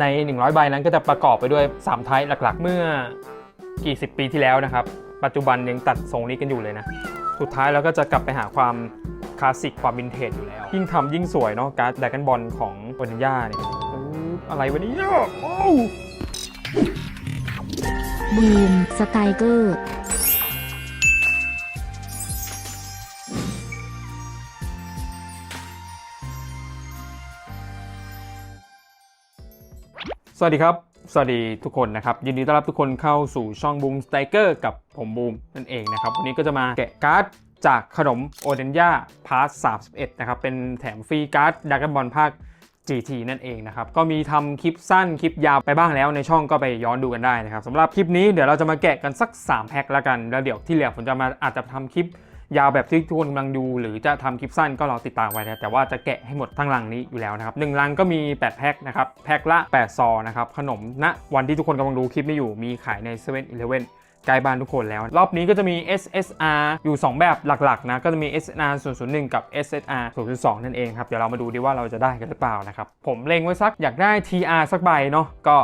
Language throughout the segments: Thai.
ใน 100 ใบนั้นก็จะประกอบไปด้วย 3 ไทป์หลักๆ เมื่อกี่สิบปีที่แล้วนะครับ ปัจจุบันยังตัดทรงนี้กันอยู่เลยนะ สุดท้ายเราก็จะกลับไปหาความคลาสสิกความวินเทจอยู่แล้ว ยิ่งทำยิ่งสวยเนาะการ์ดแดกันบอลของโอนิย่าเนี่ยอะไรวะเนี่ยโอ้บูมสไตเกอร์ วัสดีครับ สวัสดีทุกคนนะครับ ยินดีต้อนรับทุกคนเข้าสู่ช่องบูมสไตเกอร์กับผมบูมนั่นเองนะครับ วันนี้ก็จะมาแกะการ์ดจากขนมโอเดนย่าพาร์ท31 นะครับ เป็นแถมฟรีการ์ดดักกันบอลภาค GT นั่นเองนะครับ ก็มีทำคลิปสั้นคลิปยาวไปบ้างแล้วในช่องก็ไปย้อนดูกันได้นะครับสำหรับคลิปนี้เดี๋ยวเราจะมาแกะกันสัก 3 แพ็คแล้วกัน แล้วเดี๋ยวที่เหลือผมจะมาอาจจะทำคลิป ยาวแบบที่ทุกคนกำลังดู หรือจะทำคลิปสั้นก็รอติดตามไว้นะแต่ว่าจะแกะให้หมดทั้งลังนี้อยู่แล้วนะครับหนึ่งลังก็มี 8 แพ็คนะครับแพ็คละ 8 ซอนะครับขนมณวันที่ทุกคนกำลังดูคลิปนี้อยู่มีขายใน7 e เ e ่ e อใกล้บ้านทุกคนแล้ว รอบนี้ก็จะมี SSR อยู่ 2 แบบหลักๆนะก็จะมี SSR 001 กับ SSR 002 นั่นเองครับเดี๋ยวเรามาดูดีว่าเราจะได้กันหรือเปล่านะครับผมเล็งไว้สักอยากได้ TR สักใบเนาะก็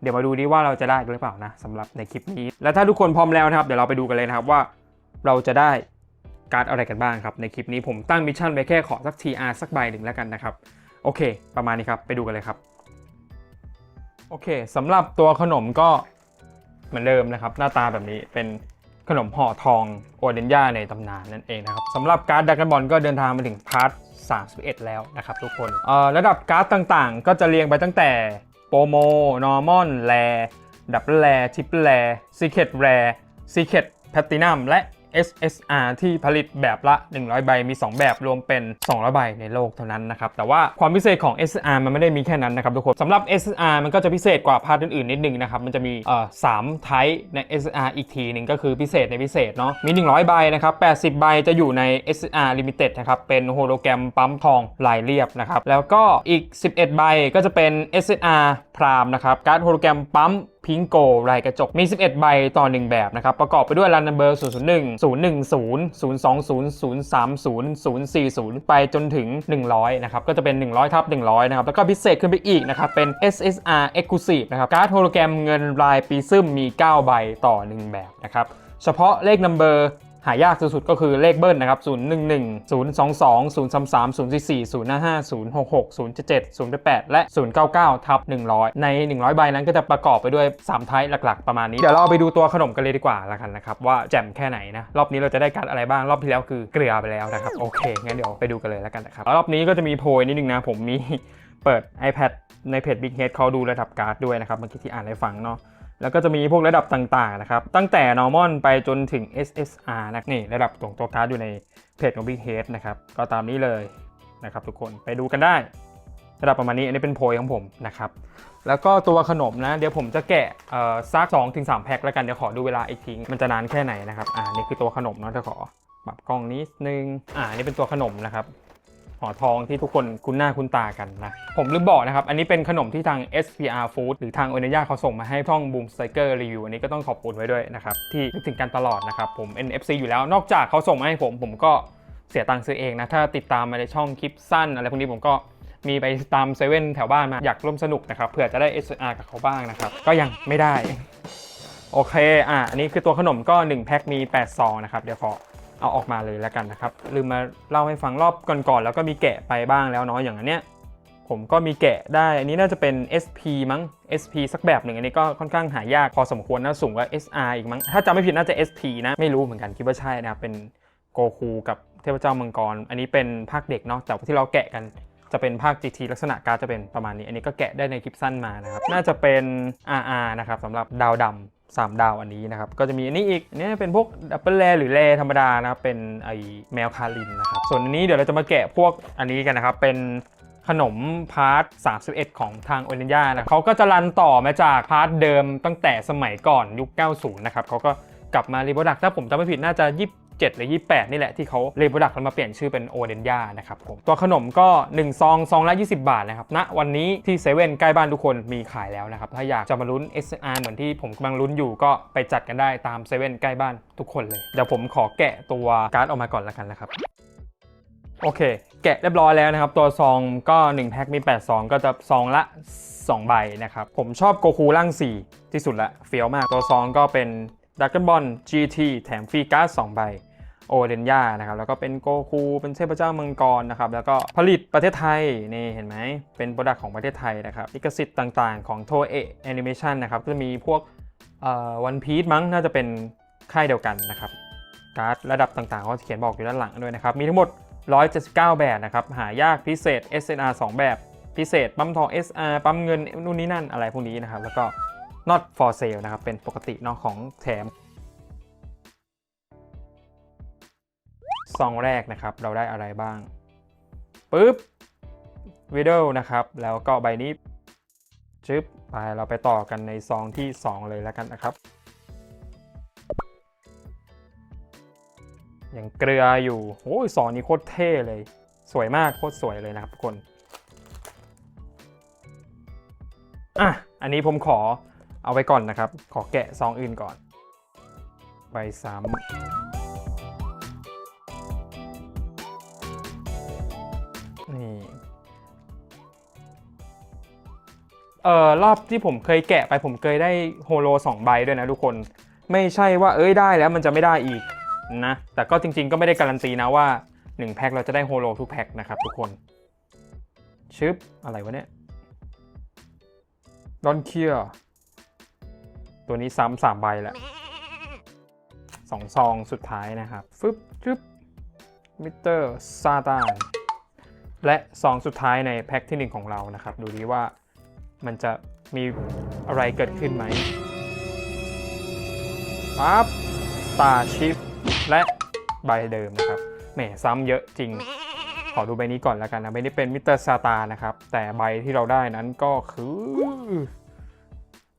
เดี๋ยวมาดูดีว่าเราจะได้หรือเปล่านะสำหรับในคลิปนี้ และถ้าทุกคนพร้อมแล้วนะครับ เดี๋ยวเราไปดูกันเลยนะครับว่าเราจะได้ การ์ดอะไรกันบ้างครับ ในคลิปนี้ผมตั้งมิชชั่นไว้แค่ขอสัก TR สักใบหนึ่งแล้วกันนะครับ โอเค ประมาณนี้ครับ ไปดูกันเลยครับ โอเคสำหรับตัวขนมก็เหมือนเดิมนะครับ หน้าตาแบบนี้เป็นขนมห่อทองโอเดนย่าในตำนานนั่นเองนะครับสำหรับการ์ดดักกันบอลก็เดินทางมาถึงพาร์ท31 แล้วนะครับทุกคนเอ่อระดับการ์ดต่างๆ ก็จะเรียงไปตั้งแต่โปรโมนอร์มอนแรดับเบิลแรทิปเปิลแรซีเค t แรซีเค t แพตตินัมและ SSR ที่ผลิตแบบละ 100 ใบมี 2 แบบรวมเป็น 200 ใบในโลกเท่านั้นนะครับ แต่ว่าความพิเศษของ SSR มันไม่ได้มีแค่นั้นนะครับทุกคนสำหรับ SSR มันก็จะพิเศษกว่าพาร์ทอื่นๆนิดนึงนะครับ มันจะมีเอ่อ3ไทป์ใน SSR อีกทีหนึ่งก็คือพิเศษในพิเศษเนาะมี 100 ใบนะครับ 80 ใบจะอยู่ใน SSR Limited นะครับเป็นโฮโลแกรมปั๊มทองลายเรียบนะครับแล้วก็อีก 11 ใบก็จะเป็น SSR พรามนะครับการ์ดโฮโลแกรมปั๊ม พิงโกลายกระจกมี 11 ใบต่อ 1 แบบนะครับ ประกอบไปด้วยรันนัมเบอร์ 001 010 020 030 040 ไปจนถึง 100 นะครับ ก็จะเป็น 100ทับ100 นะครับ แล้วก็พิเศษขึ้นไปอีกนะครับ เป็น SSR Exclusive นะครับ การ์ดโฮโลแกรมเงินลายปีซึมมี 9 ใบต่อ 1 แบบนะครับ เฉพาะเลขนัมเบอร์ หายากสุดๆก็คือเลขเบิ้ลนะครับ 011 022 033 044 055 066 077 088 และ 099 ทับ 100 ใน 100 ใบนั้นก็จะประกอบไปด้วย 3 ไทป์หลักๆ ประมาณนี้ เดี๋ยวเราไปดูตัวขนมกันเลยดีกว่าละกันนะครับ ว่าแจ่มแค่ไหนนะ รอบนี้เราจะได้การดอะไรบ้าง รอบที่แล้วคือเกลือไปแล้วนะครับ โอเค งั้นเดี๋ยวไปดูกันเลยแล้วกันนะครับ รอบนี้ก็จะมีโพยนิดนึงนะ ผมมีเปิด iPad ในเพจ Big Head เขาดูระดับการ์ดด้วยนะครับเมื่อกี้ที่อ่านให้ฟังเนาะ แล้วก็จะมีพวกระดับต่างๆนะครับ ตั้งแต่ normal ไปจนถึง SSR นะนี่ระดับของตัวการ์ดอยู่ในเพจของ Big Head นะครับ ก็ตามนี้เลยนะครับทุกคนไปดูกันได้ ระดับประมาณนี้อันนี้เป็นโพยของผมนะครับ แล้วก็ตัวขนมนะ เดี๋ยวผมจะแกะซัก2ถึง3แพ็คแล้วกัน เดี๋ยวขอดูเวลาอีกทีมันจะนานแค่ไหนนะครับ อ่านี่คือตัวขนมเนาะจะขอปรับกล้องนิดนึง อ่านี่เป็นตัวขนมนะครับ ห่อทองที่ทุกคนคุ้นหน้าคุ้นตากันนะ ผมลืมบอกนะครับ อันนี้เป็นขนมที่ทาง SPR Food หรือทางโอเนย่าเขาส่งมาให้ช่อง Boom Striker Review อันนี้ก็ต้องขอบคุณไว้ด้วยนะครับ ที่นึกถึงกันตลอดนะครับ ผม NFC อยู่แล้วนอกจากเขาส่งมาให้ผม ผมก็เสียตังค์ซื้อเองนะ ถ้าติดตามมาในช่องคลิปสั้น อะไรพวกนี้ผมก็มีไปตามเซเว่นแถวบ้านมาอยากร่วมสนุกนะครับเผื่อจะได้ SR กับเขาบ้างนะครับก็ยังไม่ได้โอเคอะอันนี้คือตัวขนมก็1แพ็คมี8ซองนะครับเดี๋ยวขอ เอาออกมาเลยแล้วกันนะครับ ลืมมาเล่าให้ฟังรอบก่อนๆแล้วก็มีแกะไปบ้างแล้วเนาะอย่างอันเนี้ยผมก็มีแกะได้ อันนี้น่าจะเป็น SP มั้ง SP สักแบบหนึ่งอันนี้ก็ค่อนข้างหายากพอสมควรนะสูงกว่า SR อีกมั้ง ถ้าจำไม่ผิดน่าจะ SP นะ ไม่รู้เหมือนกันคิดว่าใช่นะครับ เป็นโกคูกับเทพเจ้ามังกร อันนี้เป็นภาคเด็กเนาะ แต่ว่าที่เราแกะกันจะเป็นภาค GT ลักษณะการจะเป็นประมาณนี้ อันนี้ก็แกะได้ในคลิปสั้นมานะครับ น่าจะเป็น RR นะครับสำหรับดาวดำ สามดาวอันนี้นะครับ ก็จะมีอันนี้อีกอันนี้เป็นพวกดับเบิลแรหรือแรธรรมดานะครับ เป็นไอแมวคารินนะครับ ส่วนอันนี้เดี๋ยวเราจะมาแกะพวกอันนี้กันนะครับ เป็นขนมพาร์ท 31 ของทางโอเลนย่านะเขาก็จะรันต่อมาจากพาร์ทเดิมตั้งแต่สมัยก่อนยุค 90 นะครับเขาก็กลับมารีโปรดักถ้าผมจำไม่ผิดน่าจะ 7 หรือ 28 นี่แหละที่เขารีโปรดักแล้วมาเปลี่ยนชื่อเป็นโอเดนย่านะครับผมตัวขนมก็ 1 ซองซองละ 20 บาทนะครับณวันนี้ที่เซเว่นใกล้บ้านทุกคนมีขายแล้วนะครับ ถ้าอยากจะมาลุ้น SR เหมือนที่ผมกำลังลุ้นอยู่ก็ไปจัดกันได้ตามเซเว่นใกล้บ้านทุกคนเลย เดี๋ยวผมขอแกะตัวการ์ดออกมาก่อนละกันนะครับโอเค แกะเรียบร้อยแล้วนะครับ ตัวซองก็ 1 แพ็คมี 8 ซอง ก็จะซองละ 2 ใบนะครับ ผมชอบโกคูร่าง 4 ที่สุดละเฟี้ยวมาก ตัวซองก็เป็น ดักเกันบอล GT แถมฟรีการ์ด2ใบโอเดนย่านะครับแล้วก็เป็นโกคูเป็นเทพเจ้ามังกรนะครับแล้วก็ผลิตประเทศไทยนี่เห็นไหมเป็นโปรดักต์ของประเทศไทยนะครับลิขสิทธิ์ต่างๆของโทเอะแอนิเมชันนะครับจะมีพวกวันพีซมั้งน่าจะเป็นค่ายเดียวกันนะครับการ์ดระดับต่างๆเขาเขียนบอกอยู่ด้านหลังด้วยนะครับมีทั้งหมด 179 แบบนะครับหายากพิเศษ SNR 2 แบบพิเศษปั๊มทอง SR ปั๊มเงินนู่นนี่นั่นอะไรพวกนี้นะครับแล้วก็ not for sale นะครับ เป็นปกติเนาะของแถมซองแรกนะครับ เราได้อะไรบ้างปุ๊บวิดีโอนะครับ แล้วก็ใบนี้จึ๊บไปเราไปต่อกันในซองที่ 2 เลยแล้วกันนะครับอยังเกลืออยู่โอ้ยซองนี้โคตรเท่เลย สวยมากโคตรสวยเลยนะครับทุกคน อะ อันนี้ผมขอ เอาไว้ก่อนนะครับ ขอแกะซองอื่นก่อน ใบซ้ำนี่เอ่อรอบที่ผมเคยแกะไปผมเคยได้โฮโล2ใบด้วยนะทุกคน ไม่ใช่ว่าเอ้ยได้แล้วมันจะไม่ได้อีกนะ แต่ก็จริงๆ ก็ไม่ได้การันตีนะว่า 1 แพ็คเราจะได้โฮโลทุกแพ็คนะครับทุกคนชึบอะไรวะเนี่ยดอนเคียร์ ตัวนี้ซ้ำสามใบแล้วสองซองสุดท้ายนะครับ ฟึบชึบมิเตอร์ซาตานและซองสุดท้ายในแพ็คที่ 1 ของเรานะครับ ดูดีว่ามันจะมีอะไรเกิดขึ้นไหมปั๊บตาชิปและใบเดิมนะครับ แหมซ้ำเยอะจริง ขอดูใบนี้ก่อนแล้วกันนะใบนี้เป็นมิเตอร์ซาตานะครับ แต่ใบที่เราได้นั้นก็คือ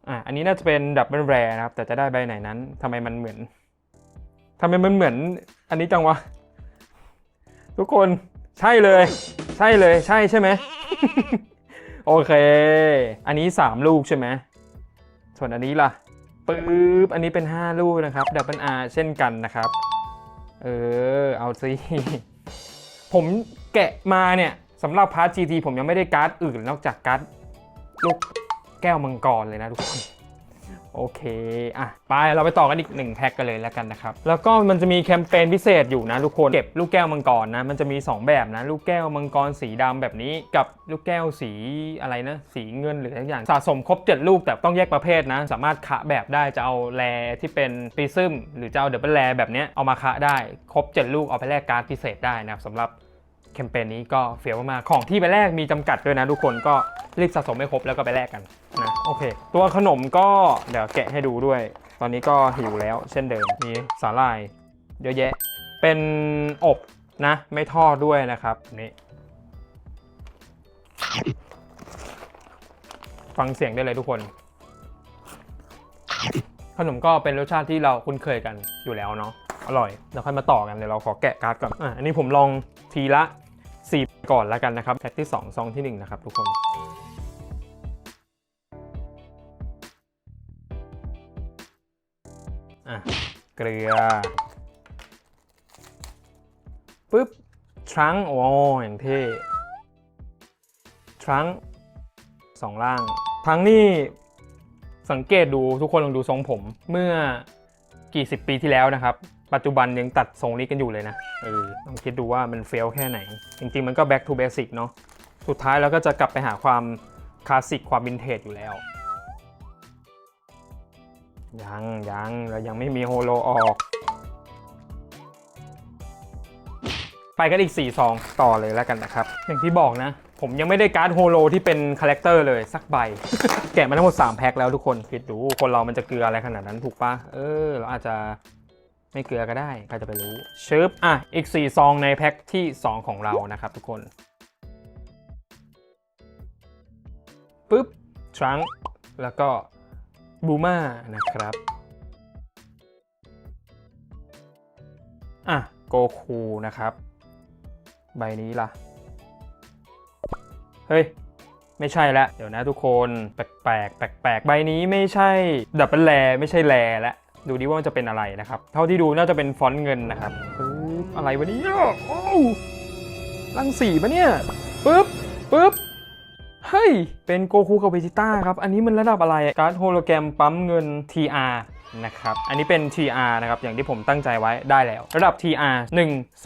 อะอันนี้น่าจะเป็นดับเบิลแรนะครับ แต่จะได้ใบไหนนั้นทำไมมันเหมือนทำไมมันเหมือน อันนี้จังวะ ทุกคนใช่เลย ใช่เลยใช่ใช่ไหมโอเค อันนี้ 3 ลูกใช่ไหมส่วนอันนี้ล่ะปึ๊บอันนี้เป็น 5 ลูกนะครับดับเบิลอาเช่นกันนะครับ เออ เอาสิ ผมแกะมาเนี่ยสำหรับพาร์ท GT ผมยังไม่ได้การ์ดอื่นนอกจากการ์ดลูก แก้วมังกรเลยนะทุกคนโอเค อะ ไป เราไปต่อกันอีก1แพ็คกันเลยแล้วกันนะครับ แล้วก็มันจะมีแคมเปญพิเศษอยู่นะทุกคน เก็บลูกแก้วมังกรนะ มันจะมี 2 แบบนะ ลูกแก้วมังกรสีดำแบบนี้ กับลูกแก้วสีอะไรนะ สีเงินหรืออะไรอย่าง สะสมครบ 7 ลูกแต่ต้องแยกประเภทนะ สามารถคะแบบได้ จะเอาแรที่เป็นปีซึมหรือจะเอาเดบเบิลแรแบบนี้เอามาคะได้ ครบ 7 ลูกเอาไปแลกการ์ดพิเศษได้นะครับสำหรับ แคมเปญนี้ก็เฟี้ยวมากๆของที่ไปแลกมีจำกัดด้วยนะทุกคนก็รีบสะสมให้ครบแล้วก็ไปแลกกันนะโอเค ตัวขนมก็เดี๋ยวแกะให้ดูด้วย ตอนนี้ก็หิวแล้วเช่นเดิมมีสาหร่ายเยอะแยะ เป็นอบนะ ไม่ทอดด้วยนะครับนี่ฟังเสียงได้เลยทุกคน ขนมก็เป็นรสชาติที่เราคุ้นเคยกันอยู่แล้วเนาะอร่อยแล้วค่อยมาต่อกันเดี๋ยวเราขอแกะการ์ดก่อนอะอันนี้ผมลองทีละ 4 ก่อนแล้วกันนะครับแพ็คที่2ซองที่1นะครับทุกคนอะเกลือปึ๊บทรังโอ้อย่างเท่ทรังสองล่างทรังนี่สังเกตดูทุกคนลองดูทรงผมเมื่อกี่สิบปีที่แล้วนะครับ ปัจจุบันยังตัดทรงนี้กันอยู่เลยนะเออลองคิดดูว่ามันเฟลแค่ไหน จริง ๆ มันก็ back to basic เนาะสุดท้ายเราก็จะกลับไปหาความคลาสสิกความวินเทจอยู่แล้ว ยังยังเรายังไม่มีโฮโลออก ไปกันอีก 4 ซองต่อเลยแล้วกันนะครับ อย่างที่บอกนะ ผมยังไม่ได้การ์ดโฮโลที่เป็นคาแรคเตอร์เลยสักใบ แกะมาทั้งหมด 3 แพ็คแล้วทุกคนคิดดูคนเรามันจะเกลืออะไรขนาดนั้นถูกปะเออ เราอาจจะ ไม่เกลือก็ได้ใครจะไปรู้ชึบอะอีก 4 ซองในแพ็คที่ 2 ของเรานะครับทุกคนปึ๊บทรังแล้วก็บูมานะครับ อะ โกคูนะครับ ใบนี้ล่ะ เฮ้ย ไม่ใช่ละ เดี๋ยวนะทุกคน แปลกๆแปลกใบนี้ไม่ใช่ ดับเบิลแลไม่ใช่แลและ ดูดิว่ามันจะเป็นอะไรนะครับ เท่าที่ดูน่าจะเป็นฟอนต์เงินนะครับปึ๊บอะไรวะเนี่ยโอ้ลังสีปะเนี่ยปึ๊บปึ๊บเฮ้ย เป็นโกคูกับเวจิต้าครับ อันนี้มันระดับอะไร การ์ดโฮโลแกรมปั๊มเงิน TR นะครับ อันนี้เป็น TR นะครับ อย่างที่ผมตั้งใจไว้ได้แล้ว ระดับ TR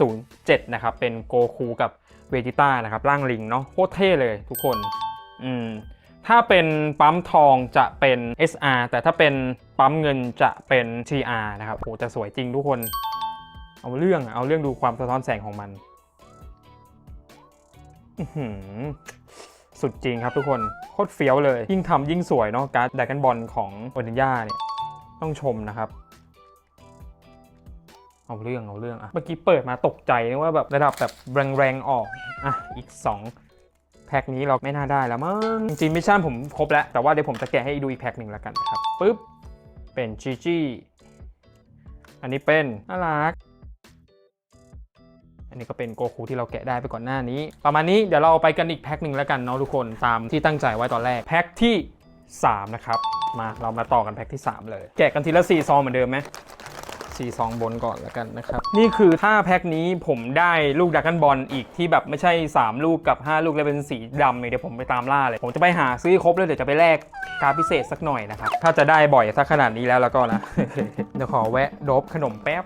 107 นะครับ เป็นโกคูกับเวจิต้านะครับ ร่างลิงเนาะ โคตรเท่เลยทุกคน อืม ถ้าเป็นปั๊มทองจะเป็น SR แต่ถ้าเป็นปั๊มเงินจะเป็น TR นะครับโหจะสวยจริงทุกคน เอาเรื่องเอาเรื่องดูความสะท้อนแสงของมันสุดจริงครับทุกคนโคตรเฟี้ยวเลย ยิ่งทำยิ่งสวยเนาะการ์ดดกันบอลของโอเดนย่าเนี่ยต้องชมนะครับ เอาเรื่องเอาเรื่องอะเมื่อกี้เปิดมาตกใจว่าแบบระดับแบบแรงๆออกอะอีก 2 แพ็คนี้เราไม่น่าได้แล้วมั้งจริงๆมิชชั่นผมครบแล้ว แต่ว่าเดี๋ยวผมจะแกะให้ดูอีกแพ็คหนึ่งแล้วกันนะครับปึ๊บเป็นจีจีอันนี้เป็นน่ารักอันนี้ก็เป็นโกคูที่เราแกะได้ไปก่อนหน้านี้ ประมาณนี้เดี๋ยวเราไปกันอีกแพ็คหนึ่งแล้วกันเนาะทุกคนตามที่ตั้งใจไว้ตอนแรกแพ็คที่ 3 นะครับ มาเรามาต่อกันแพ็คที่ 3 เลย แกะกันทีละ4ซองเหมือนเดิมไหม 4ซองบนก่อนแล้วกันนะครับ นี่คือถ้าแพ็คนี้ผมได้ลูกดักกันบอลอีกที่แบบไม่ใช่ 3 ลูกกับ 5 ลูกแล้วเป็นสีดำเนี่ยเดี๋ยวผมไปตามล่าเลย ผมจะไปหาซื้อครบเลยเดี๋ยวจะไปแลกการพิเศษสักหน่อยนะครับ ถ้าจะได้บ่อยสักขนาดนี้แล้วแล้วก็นะ เดี๋ยวขอแวะโดบขนมแป๊บ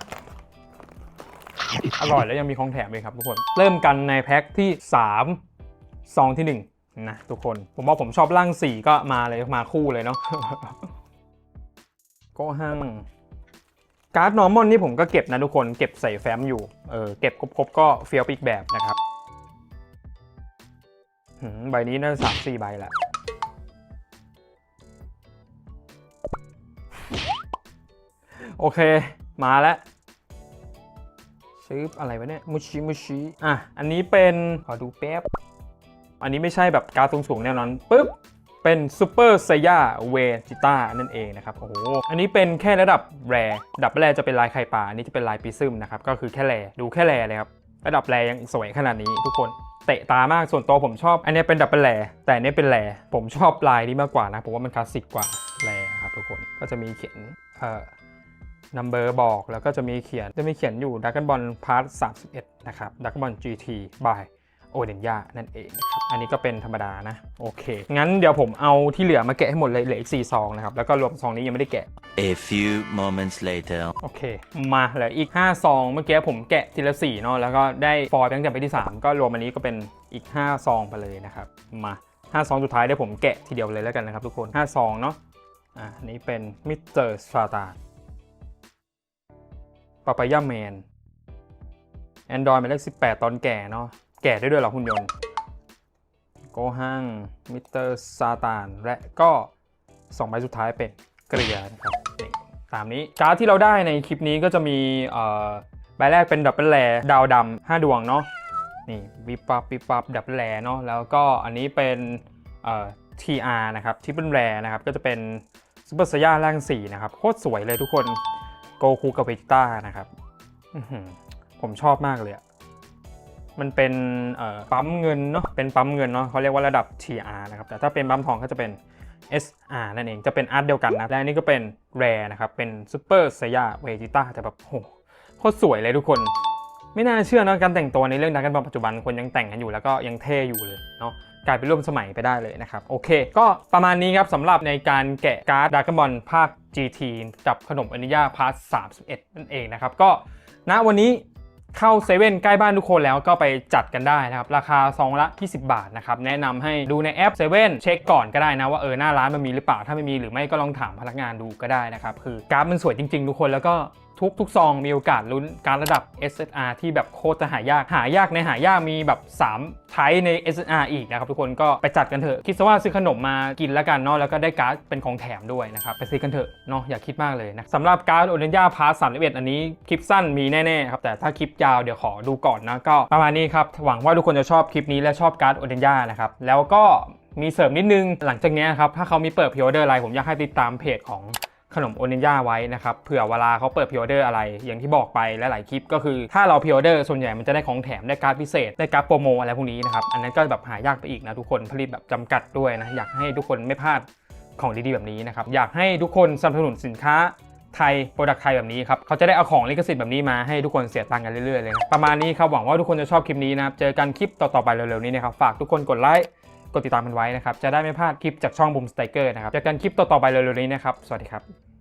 อร่อยแล้วยังมีของแถมเลยครับทุกคน เริ่มกันในแพ็คที่ 3 ซองที่ 1 นะทุกคน ผมว่าผมชอบร่าง 4 ก็มาเลยมาคู่เลยเนาะก็ห้าง การ์ดนอร์มอนนี่ผมก็เก็บนะทุกคนเก็บใส่แฟ้มอยู่เออเก็บครบๆก็เฟี้ยวปีกแบบนะครับหืมใบนี้น่าจะสามสี่ใบแหละโอเค มาแล้วซื้ออะไรวะเนี่ยมุชิมุชิอะ อันนี้เป็น ขอดูแป๊บ อันนี้ไม่ใช่แบบการ์ดสูงๆแน่นอนปึ๊บ เป็นซูเปอร์ไซยาเวจิต้านั่นเองนะครับโอ้โหอันนี้เป็นแค่ระดับแรระดับแรจะเป็นลายไข่ปลาอันนี้จะเป็นลายปิซึมนะครับก็คือแค่แรดูแค่แรเลยครับระดับแรยังสวยขนาดนี้ทุกคนเตะตามากส่วนตัวผมชอบ อันนี้เป็นดับเบิลแรแต่อันนี้เป็นแรผมชอบลายนี้มากกว่านะ ผมว่ามันคลาสสิกกว่าแรครับทุกคนก็จะมีเขียนเอ่อนัมเบอร์บอกแล้วก็จะมีเขียนจะมีเขียนอยู่ Dragon Ball Part 31นะครับ Dragon Ball GT by โอเดนยานั่นเองนะครับอันนี้ก็เป็นธรรมดานะ โอเค งั้นเดี๋ยวผมเอาที่เหลือมาแกะให้หมดเลยเหลืออีก4ซองนะครับ แล้วก็รวมซองนี้ยังไม่ได้แกะ A few moments later. โอเค มาเหลืออีก 5 ซอง เมื่อกี้ผมแกะทีละ4เนาะแล้วก็ได้ฟอยล์ตั้งแต่ไปที่ 3 ก็รวมอันนี้ก็เป็นอีก 5 ซองไปเลยนะครับ มา5ซองสุดท้ายเดี๋ยวผมแกะทีเดียวเลยแล้วกันนะครับทุกคน5ซองเนาะอ่าอันนี้เป็นมิสเตอร์สตาตาปาปายาแมน Android หมายเลข18 ตอนแก่เนาะ แก่ได้ด้วยหรอหุ่นยนต์ โกฮัง มิสเตอร์ซาตาน และก็2ใบสุดท้ายเป็นเกลียนะครับนี่ตามนี้การ์ดที่เราได้ในคลิปนี้ก็จะมีใบแรกเป็นดับเบิลแรดาวดำ5ดวงเนาะนี่วิบปับวิบปับดับเบิลแรเนาะแล้วก็อันนี้เป็นเอ่อ TR นะครับทิปเปิลแรนะครับก็จะเป็นซูเปอร์ไซย่าร่าง4นะครับโคตรสวยเลยทุกคนโกคูกับเวจิต้านะครับผมชอบมากเลยอะ มันเป็นปั๊มเงินเนาะเป็นปั๊มเงินเนาะเขาเรียกว่าระดับ TR นะครับแต่ถ้าเป็นปั๊มทองก็จะเป็น SR นั่นเองจะเป็นอาร์ตเดียวกันนะและอันนี้ก็เป็นแรนะครับเป็นซูเปอร์ไซยาเวจิต้าแต่แบบโหโคตรสวยเลยทุกคน ไม่น่าเชื่อนะการแต่งตัวในเรื่องดักกันบอลปัจจุบันคนยังแต่งกันอยู่แล้วก็ยังเท่อยู่เลยเนาะกลายเป็นร่วมสมัยไปได้เลยนะครับ โอเค ก็ประมาณนี้ครับสำหรับในการแกะการ์ดดักกันบอลภาค GT กับขนมอนิยาพาร์ท31 นั่นเองนะครับ ก็ณวันนี้ เข้าเซเว่นใกล้บ้านทุกคนแล้วก็ไปจัดกันได้นะครับ ราคาซองละ 20 บาทนะครับ แนะนำให้ดูในแอปเซเว่นเช็คก่อนก็ได้นะว่าเออหน้าร้านมันมีหรือเปล่าถ้าไม่มีหรือไม่ก็ลองถามพนักงานดูก็ได้นะครับคือการ์ดมันสวยจริง ๆ ทุกคนแล้วก็ ทุกทุกซองมีโอกาสลุ้นการระดับ SSR ที่แบบโคตรจะหายาก หายากในหายากมีแบบ3ไทป์ใน SSR อีกนะครับทุกคนก็ไปจัดกันเถอะ คิดซะว่าซื้อขนมมากินแล้วกันเนาะแล้วก็ได้การ์ดเป็นของแถมด้วยนะครับไปซื้อกันเถอะเนาะอย่าคิดมากเลยนะสำหรับการ์ดโอเดนยาพาร์ท31อันนี้คลิปสั้นมีแน่ๆครับแต่ถ้าคลิปยาวเดี๋ยวขอดูก่อนนะก็ประมาณนี้ครับหวังว่าทุกคนจะชอบคลิปนี้และชอบการ์ดโอเดนยานะครับแล้วก็มีเสริมนิดนึงหลังจากนี้ครับถ้าเขามีเปิดพิออเดอร์อะไรผมอยากให้ติดตามเพจของ ขนมโอนินยาไว้นะครับเผื่อเวลาเขาเปิดพิออเดอร์อะไร อย่างที่บอกไปหลายๆคลิปก็คือถ้าเราพิออเดอร์ส่วนใหญ่มันจะได้ของแถมได้การ์ดพิเศษได้การ์ดโปรโมอะไรพวกนี้นะครับอันนั้นก็แบบหายากไปอีกนะทุกคนผลิตแบบจำกัดด้วยนะอยากให้ทุกคนไม่พลาดของดีๆแบบนี้นะครับอยากให้ทุกคนสนับสนุนสินค้าไทยโปรดักไทยแบบนี้ครับเขาจะได้เอาของลิขสิทธิ์แบบนี้มาให้ทุกคนเสียตังค์กันเรื่อยๆเลยนะประมาณนี้ครับหวังว่าทุกคนจะชอบคลิปนี้นะครับเจอกันคลิปต่อๆไปเร็วๆนี้นะครับฝากทุกคนกดไลค์ กดติดตามกันไว้นะครับ จะได้ไม่พลาดคลิปจากช่องบูมสไตเกอร์นะครับเจอกันคลิปต่อๆไปเร็วๆนี้นะครับ สวัสดีครับ